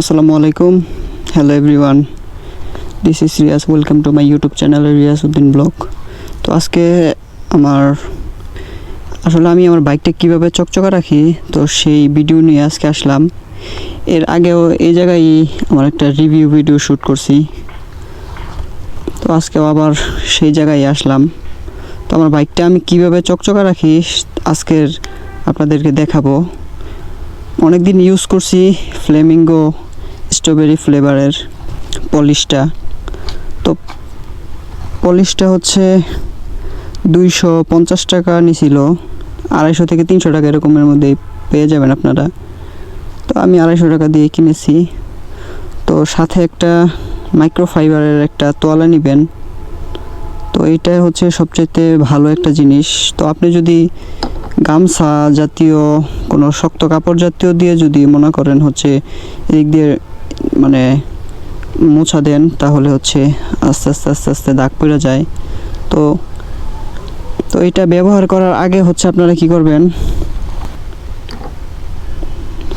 আসসালামু আলাইকুম। Hello everyone this is Riaz welcome to my YouTube channel Riaz Uddin blog তো আজকে আমার, আসলে আমি আমার বাইকটা কীভাবে চকচকা রাখি, তো সেই ভিডিও নিয়ে আজকে আসলাম। এর আগেও এই জায়গায় আমার একটা রিভিউ ভিডিও শ্যুট করছি। তো আজকেও আবার সেই জায়গায় আসলাম। তো আমার বাইকটা আমি কীভাবে চকচকা রাখি, আজকের আপনাদেরকে দেখাবো। অনেক দিন ইউজ করছি ফ্লেমিঙ্গো স্ট্রবেরি ফ্লেভারের পলিশটা। তো পলিশটা হচ্ছে দুইশো পঞ্চাশ টাকা নিছিল। আড়াইশো থেকে তিনশো টাকা এরকমের মধ্যে পেয়ে যাবেন আপনারা। তো আমি আড়াইশো টাকা দিয়ে কিনেছি। তো সাথে একটা মাইক্রোফাইবারের একটা তোয়ালা নেবেন। তো এইটা হচ্ছে সবচেয়ে ভালো একটা জিনিস। তো আপনি যদি গামছা জাতীয়, কোনো শক্ত কাপড় জাতীয় দিয়ে যদি মনে করেন হচ্ছে এদিক দিয়ে মানে মোছা দেন, তাহলে হচ্ছে আস্তে আস্তে আস্তে আস্তে দাগ পড়ে যায়। তো তো এটা ব্যবহার করার আগে হচ্ছে আপনারা কি করবেন?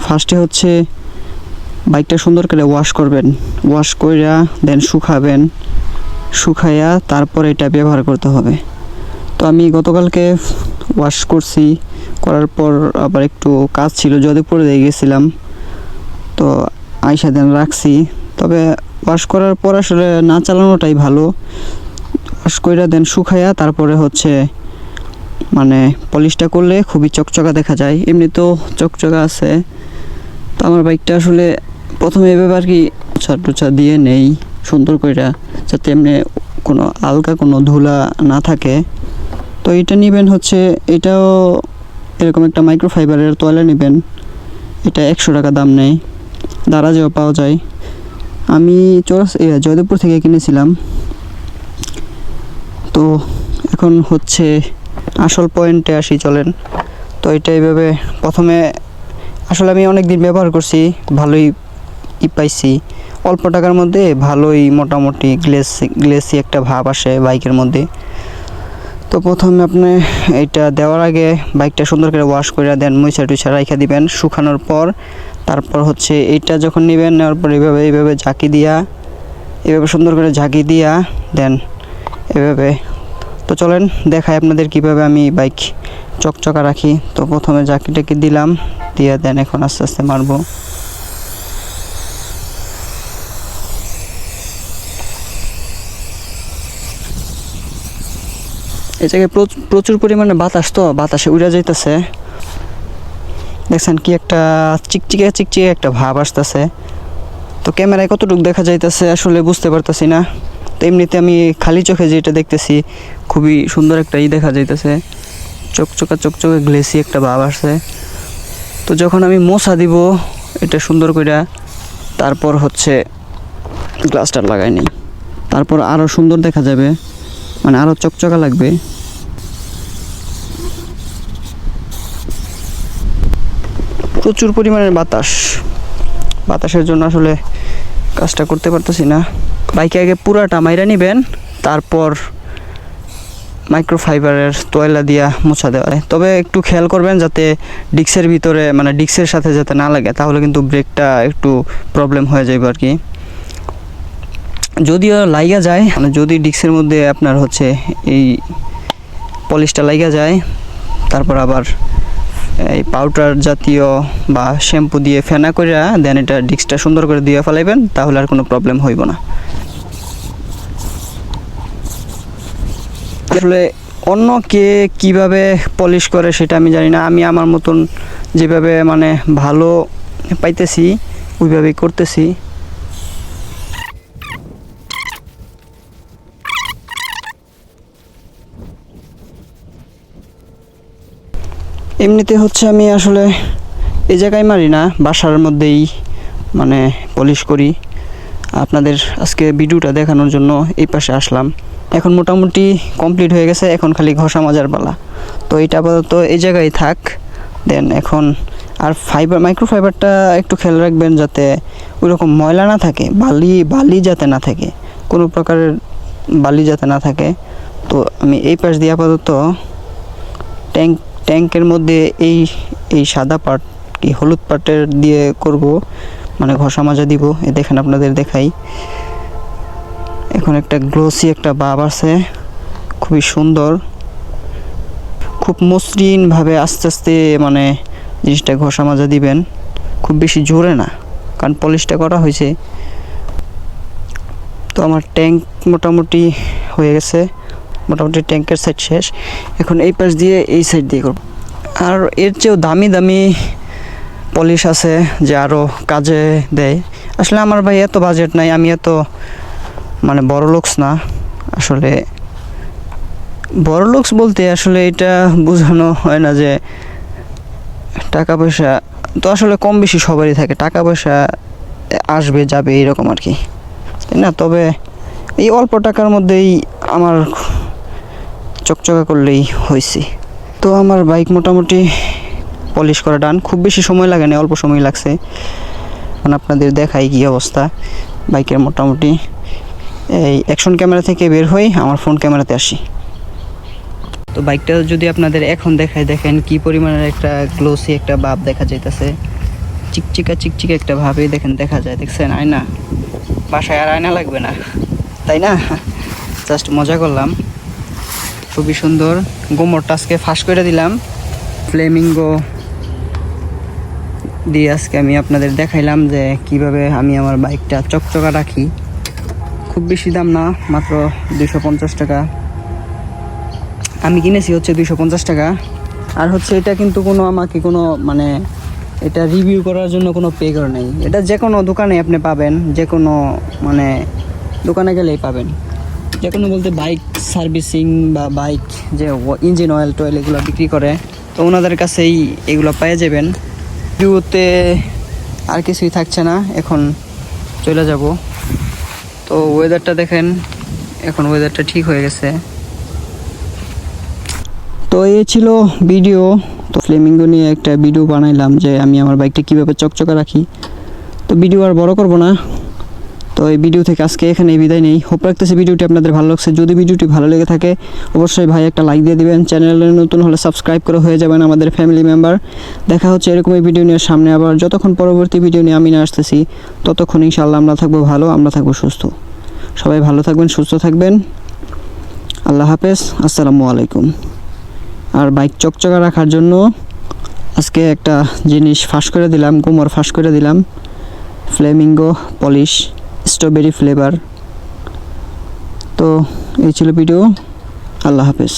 ফার্স্টে হচ্ছে বাইকটা সুন্দর করে ওয়াশ করবেন। ওয়াশ কইরা দেন শুকাবেন। শুকাইয়া তারপর এটা ব্যবহার করতে হবে। তো আমি গতকালকে ওয়াশ করছি। করার পর আবার একটু কাজ ছিল যদিপুরে দিয়ে গেছিলাম। তো আইসা দেন রাখছি। তবে ওয়াশ করার পর আসলে না চালানোটাই ভালো। ওয়াশ কইরা দেন শুকাইয়া তারপরে হচ্ছে মানে পলিশটা করলে খুবই চকচকা দেখা যায়। এমনি তো চকচকা আছে। তো আমার বাইকটা আসলে প্রথমে এভাবে আর কি টোছা টোছা দিয়ে নেই, সুন্দর কইরা, যাতে এমনি কোনো আলগা কোনো ধুলা না থাকে। তো এটা নেবেন হচ্ছে, এটাও এরকম একটা মাইক্রোফাইবারের তোয়ালে নেবেন। এটা একশো টাকা দাম নেয় দারাজেও পাওয়া যায়। আমি চৌরাস জয়দেবপুর থেকে কিনেছিলাম। তো এখন হচ্ছে আসল পয়েন্টে আসি, চলেন। তো এটা এইভাবে প্রথমে আসলে আমি অনেক দিন ব্যবহার করছি, ভালোই ই পাইছি। অল্প টাকার মধ্যে ভালোই মোটামুটি গ্লেসি গ্লেসি একটা ভাব আসে বাইকের মধ্যে। তো প্রথমে আপনি এটা দেওয়ার আগে বাইকটা সুন্দর করে ওয়াশ করে দেন মুইছা টুইছা রাইখা দিবেন, শুকানোর পর। তারপর হচ্ছে এইটা যখন নেবেন, নেওয়ার পর এইভাবে এইভাবে ঝাঁকি দিয়া এভাবে সুন্দর করে ঝাঁকি দিয়া দেন এভাবে তো চলেন, দেখাই আপনাদের কীভাবে আমি বাইক চকচকা রাখি। তো প্রথমে ঝাঁকিটাকে দিলাম, দিয়ে দেন এখন আস্তে আস্তে মারবো। এই জায়গায় প্রচ- প্রচুর পরিমাণে বাতাস তো, বাতাসে উড়ে যাইতেছে। দেখছেন কি একটা চিকচিকে চিকচিকে একটা ভাব আসতেছে। তো ক্যামেরায় কতটুকু দেখা যাইতেছে আসলে বুঝতে পারতেছি না। তো এমনিতে আমি খালি চোখে যেটা দেখতেছি, খুবই সুন্দর একটা ই দেখা যাইতেছে। চকচকা চকচকে গ্লেসি একটা ভাব আসছে। তো যখন আমি মশা দিব, এটা সুন্দর কইরা তারপর হচ্ছে গ্লাসটা লাগাই নিই। তারপর আরও সুন্দর দেখা যাবে। মানে আরও চকচকা লাগবে। প্রচুর পরিমাণের বাতাস। বাতাসের জন্য আসলে কাজটা করতে পারতেছি না। বাইকে আগে পুরাটা মাইরা নেবেন, তারপর মাইক্রোফাইবারের তয়লা দিয়া মোছা দেওয়া তবে একটু খেয়াল করবেন যাতে ডিক্সের ভিতরে মানে ডিক্সের সাথে যাতে না লাগে, তাহলে কিন্তু ব্রেকটা একটু প্রবলেম হয়ে যাবে আর কি। যদিও লাইগা যায় মানে যদি ডিক্সের মধ্যে আপনার হচ্ছে এই পলিশটা লাইগা যায়, তারপর আবার এই পাউডার জাতীয় বা শ্যাম্পু দিয়ে ফেনা করে দেন এটা ডিক্সটা সুন্দর করে দিয়ে ফেলাইবেন, তাহলে আর কোনো প্রবলেম হইব না। আসলে অন্য কে কীভাবে পলিশ করে সেটা আমি জানি না, আমি আমার মতন যেভাবে মানে ভালো পাইতেছি, ওইভাবেই করতেছি। এমনিতে হচ্ছে আমি আসলে এই জায়গায় মারি না, বাসার মধ্যেই মানে পলিশ করি। আপনাদের আজকে ভিডিওটা দেখানোর জন্য এই পাশে আসলাম। এখন মোটামুটি কমপ্লিট হয়ে গেছে, এখন খালি ঘষা মাজার পালা। তো এটা আপাতত এই জায়গায় থাক, দেন এখন আর ফাইবার মাইক্রোফাইবারটা একটু খেয়াল রাখবেন যাতে ওইরকম ময়লা না থাকে, বালি বালি যাতে না থাকে, কোনো প্রকারের বালি যাতে না থাকে। তো আমি এই পাশ দিয়ে আপাতত ট্যাঙ্ক ট্যাঙ্কের মধ্যে এই এই সাদা পার্ট কি হলুদ পার্টের দিয়ে করব মানে ঘষা মাজা দিব, এ দেখেন আপনাদের দেখাই। এখন একটা গ্লোসি একটা বাব আছে, খুবই সুন্দর। খুব মসৃণভাবে আস্তে আস্তে মানে জিনিসটা ঘষা মাজা দিবেন। খুব বেশি জোরে না, কারণ পলিশটা করা হয়েছে। তো আমার ট্যাঙ্ক মোটামুটি হয়ে গেছে। মোটামুটি ট্যাঙ্কের সাইড শেষ। এখন এই পাশ দিয়ে এই সাইড দিয়ে করব। আর এর চেয়েও দামি দামি পলিশ আছে যে আরও কাজে দেয়। আসলে আমার ভাই এত বাজেট নাই, আমি এত মানে বড় লোকস না। আসলে বড় লোকস বলতে আসলে এটা বোঝানো হয় না যে টাকা পয়সা তো আসলে কম বেশি সবারই থাকে। টাকা পয়সা আসবে, যাবে এইরকম আর কি। না? তবে এই অল্প টাকার মধ্যেই আমার চকচকা করলেই হয়েছে। তো আমার বাইক মোটামুটি পলিশ করা ডান। খুব বেশি সময় লাগে না, অল্প সময় লাগছে। এখন আপনাদের দেখাই কী অবস্থা। বাইকের মোটামুটি এই অ্যাকশন ক্যামেরা থেকে বের হই, আমার ফোন ক্যামেরাতে আসি। তো বাইকটা যদি আপনাদের এখন দেখায়, দেখেন কি পরিমাণের একটা গ্লোসি একটা ভাব দেখা যাইতেছে। চিকচিকা চিকচিকা একটা ভাবে দেখেন দেখা যায়, দেখছেন? আয়না। বাসায় আর আয়না লাগবে না। তাই না? জাস্ট মজা করলাম। খুবই সুন্দর। গোমরটা আজকে ফাঁস করে দিলাম। ফ্লেমিঙ্গো দিয়ে আজকে আমি আপনাদের দেখাইলাম যে কীভাবে আমি আমার বাইকটা চকচকা রাখি। খুব বেশি দাম না, মাত্র দুশো পঞ্চাশ টাকা। আমি কিনেছি হচ্ছে দুশো পঞ্চাশ টাকা। আর হচ্ছে এটা কিন্তু কোনো আমাকে কোনো মানে এটা রিভিউ করার জন্য কোনো পে করে নেই। এটা যে কোনো দোকানে আপনি পাবেন যে কোনো মানে দোকানে গেলেই পাবেন। যে কোনো বলতে বাইক সার্ভিসিং বা বাইক যে ইঞ্জিন অয়েল টয়েল এগুলো বিক্রি করে, তো ওনাদের কাছেই এগুলো পেয়ে যাবেন। রিভিউতে আর কিছুই থাকছে না, এখন চলে যাব। তো ওয়েদারটা দেখেন, এখন ওয়েদারটা ঠিক হয়ে গেছে। তো এই ছিল ভিডিও তো ফ্লেমিঙ্গো নিয়ে একটা ভিডিও বানাইলাম যে আমি আমার বাইকটা কীভাবে চকচকা রাখি। তো ভিডিও আর বড় করব না তো এই ভিডিও থেকে আজকে এখানে বিদায় নেই। হোপ রাখতেছি ভিডিওটি আপনাদের ভালো লাগছে। যদি ভিডিওটি ভালো লেগে থাকে, অবশ্যই ভাই একটা লাইক দিয়ে দিবেন। চ্যানেলে নতুন হলে সাবস্ক্রাইব করে হয়ে যাবেন আমাদের ফ্যামিলি মেম্বার দেখা হচ্ছে এরকমই ভিডিও নিয়ে সামনে আবার। যতক্ষণ পরবর্তী ভিডিও নিয়ে আমি না আসতেছি, ততক্ষণ ইনশাল্লাহ আমরা থাকব ভালো, আমরা থাকব সুস্থ। সবাই ভালো থাকবেন, সুস্থ থাকবেন। আল্লাহ হাফেজ। আসসালামু আলাইকুম। আর বাইক চকচকা রাখার জন্য আজকে একটা জিনিস ফাঁস করে দিলাম, কোমর ফাঁস করে দিলাম। ফ্লেমিঙ্গো পলিশ স্ট্রবেরি ফ্লেভার তো এই ছিল ভিডিও আল্লাহ হাফেজ।